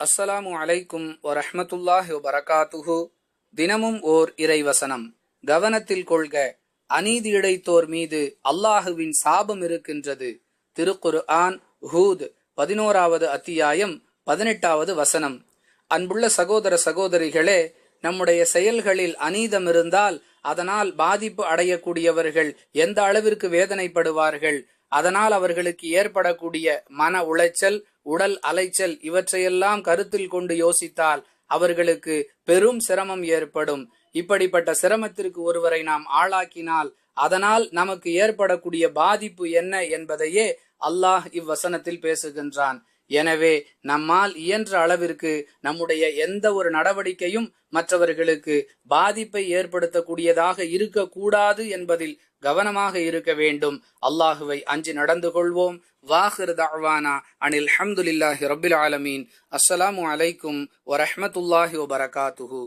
அஸ்ஸலாமு அலைக்கும் வரஹ்மத்துல்லாஹி வரகாத்துஹு தினமும் ஓர் இறைவசனம். கவனத்தில் கொள்க அநீதி இழைத்தோர் மீது அல்லாஹுவின் சாபம் இருக்கின்றது. திருக்குரு ஆன் ஹூத் பதினோராவது அத்தியாயம் பதினெட்டாவது வசனம். அன்புள்ள சகோதர சகோதரிகளே நம்முடைய செயல்களில் அநீதம் இருந்தால் அதனால் பாதிப்பு அடையக்கூடியவர்கள் எந்த அளவிற்கு வேதனைப்படுவார்கள் அதனால் அவர்களுக்கு ஏற்படக்கூடிய மன உளைச்சல் உடல் அலைச்சல் இவற்றையெல்லாம் கருத்தில் கொண்டு யோசித்தால் அவர்களுக்கு பெரும் சிரமம் ஏற்படும். இப்படிப்பட்ட சிரமத்திற்கு ஒருவரை நாம் ஆளாக்கினால் அதனால் நமக்கு ஏற்படக்கூடிய பாதிப்பு என்ன என்பதையே அல்லாஹ் இவ்வசனத்தில் பேசுகின்றான். எனவே நம்மால் இயன்ற அளவிற்கு நம்முடைய எந்த ஒரு நடவடிக்கையும் மற்றவர்களுக்கு பாதிப்பை ஏற்படுத்தக்கூடியதாக இருக்கக்கூடாது என்பதில் கவனமாக இருக்க வேண்டும். அல்லாஹுவை அஞ்சு நடந்து கொள்வோம். வாஹிர் தஅவானா அனில் ஹம்துலில்லாஹி ரபில் ஆலமீன். அஸ்ஸலாமு அலைக்கும் வரஹமத்துல்லாஹி வபரகாத்துஹூ.